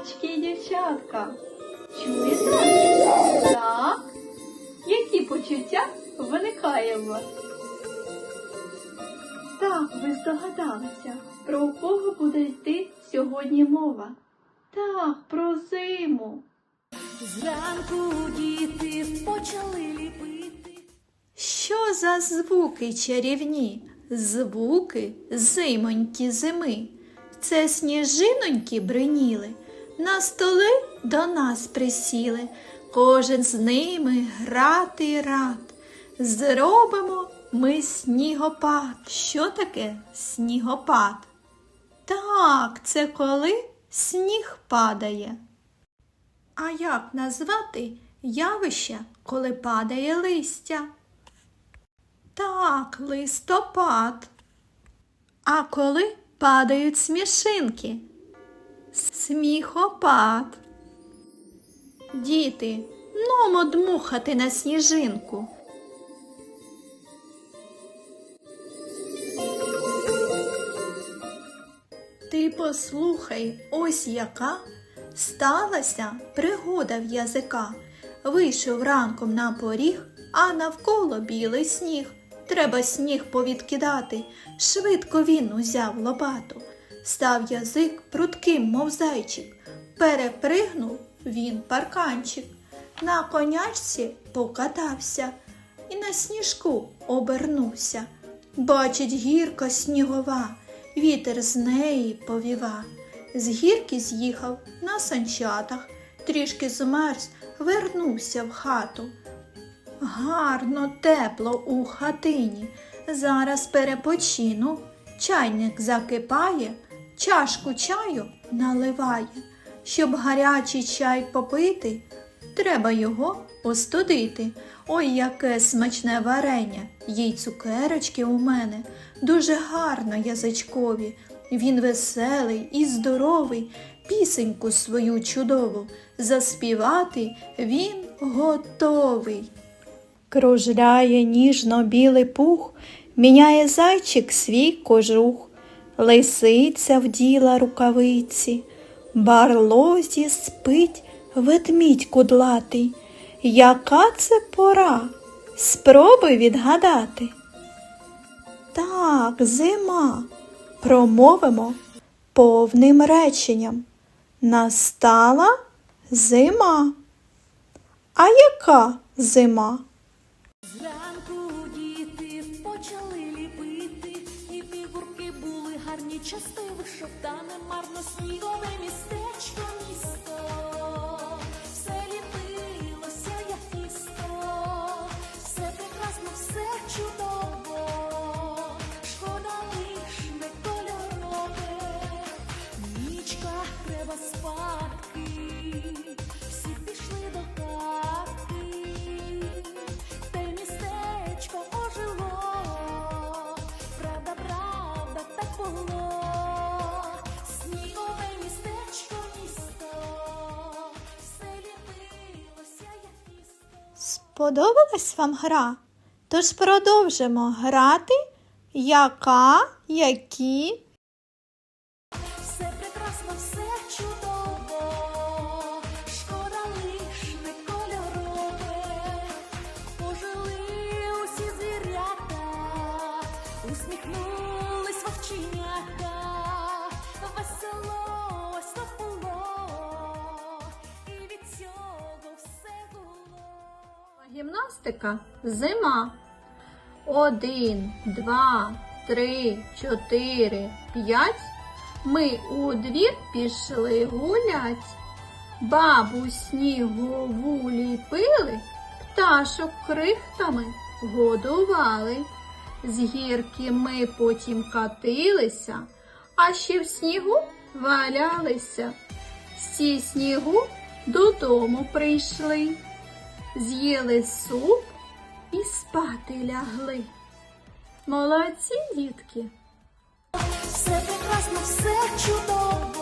хлопчики і дівчатка. Чуєте? Так? Які почуття виникає в вас? Так, ви здогадалися, про кого буде йти сьогодні мова? Так, про зиму. Зранку діти почали ліпити. Що за звуки чарівні? Звуки зимонькі зими. Це сніжиноньки бриніли, на столи до нас присіли. Кожен з ними грати рад. Зробимо ми снігопад. Що таке снігопад? Так, це коли сніг падає. А як назвати явище, коли падає листя? Так, листопад. А коли падають смішинки? Сміхопад. Діти, нумо дмухати на сніжинку. Ти послухай, ось яка сталася пригода в язика. Вийшов ранком на поріг, а навколо білий сніг. Треба сніг повідкидати. Швидко він узяв лопату. Став язик прутким, мов зайчик. Перепригнув він парканчик. На конячці покатався і на сніжку обернувся. Бачить гірка снігова, вітер з неї повіва. З гірки з'їхав на санчатах, трішки змерз, вернувся в хату. Гарно, тепло у хатині. Зараз перепочину. Чайник закипає, чашку чаю наливає. Щоб гарячий чай попити, треба його остудити. Ой, яке смачне варення, їй цукерочки у мене, дуже гарно язичкові. Він веселий і здоровий, пісеньку свою чудову. Заспівати він готовий. Кружляє ніжно білий пух, міняє зайчик свій кожух, лисиця вділа рукавиці, барлозі спить ведмідь кудлатий. Яка це пора? Спробуй відгадати. Так, зима. Промовимо повним реченням. Настала зима. А яка зима? Гарні, часто вийшов, та марно снігове містечко місто. Все ліпилося, як місто, все прекрасно, все чудово. Шкода лиш не кольорове, нічка треба спати, Сподобалась вам гра? Тож продовжимо грати. Яка, які. Все прекрасно, все Гімнастика зима. Один, два, три, чотири, п'ять. Ми у двір пішли гулять. Бабу снігову ліпили, пташок крихтами годували. З гірки ми потім катилися, а ще в снігу валялися. Всі снігу додому прийшли, з'їли суп і спати лягли. Молодці, дітки! Все прекрасно, все чудово,